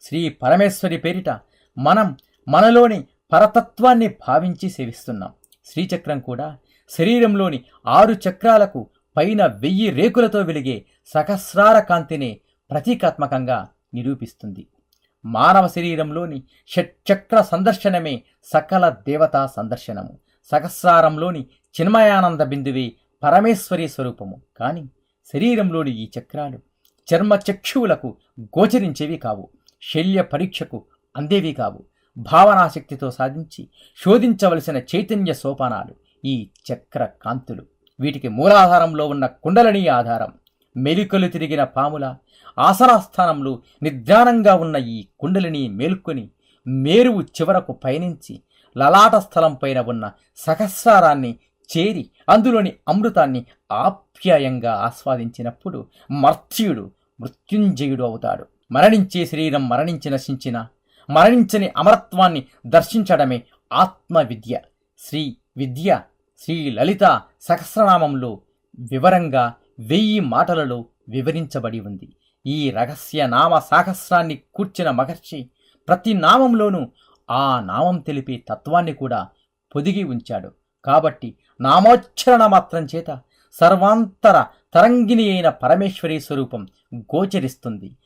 శ్రీ పరమేశ్వరి పేరిట మనం మనలోని పరతత్వాన్ని భావించి సేవిస్తున్నాం. శ్రీచక్రం కూడా శరీరంలోని ఆరు చక్రాలకు పైన వెయ్యి రేకులతో వెలిగే సహస్రార కాంతిని ప్రతీకాత్మకంగా నిరూపిస్తుంది. మానవ శరీరంలోని షట్చక్ర సందర్శనమే సకల దేవతా సందర్శనము. సహస్రారంలోని చిన్మయానంద బిందువే పరమేశ్వరి స్వరూపము. కానీ శరీరంలోని ఈ చక్రాలు చర్మ చక్షువులకు గోచరించేవి కావు. శల్య పరీక్షకు అందేవి కావు. భావనాశక్తితో సాధించి శోధించవలసిన చైతన్య సోపానాలు ఈ చక్ర కాంతులు. వీటికి మూలాధారంలో ఉన్న కుండలని ఆధారం. మెలికలు తిరిగిన పాముల ఆసనాస్థానంలో నిద్రానంగా ఉన్న ఈ కుండలిని మేల్కొని మేరువు చివరకు పయనించి లలాట స్థలం పైన ఉన్న సహస్రారాన్ని చేరి అందులోని అమృతాన్ని ఆప్యాయంగా ఆస్వాదించినప్పుడు మర్త్యుడు మృత్యుంజయుడు అవుతాడు. మరణించే శరీరం మరణించి నశించిన మరణించని అమరత్వాన్ని దర్శించడమే ఆత్మ విద్య శ్రీ విద్య శ్రీ లలిత సహస్రనామంలో వివరంగా వెయ్యి మాటలలో వివరించబడి ఉంది. ఈ రహస్య నామ సాహస్రాన్ని కూర్చిన మహర్షి ప్రతి నామంలోనూ ఆ నామం తెలిపే తత్వాన్ని కూడా పొదిగి ఉంచాడు. కాబట్టి నామోచ్చరణ మాత్రం చేత సర్వాంతర తరంగిణి అయిన పరమేశ్వరి స్వరూపం గోచరిస్తుంది.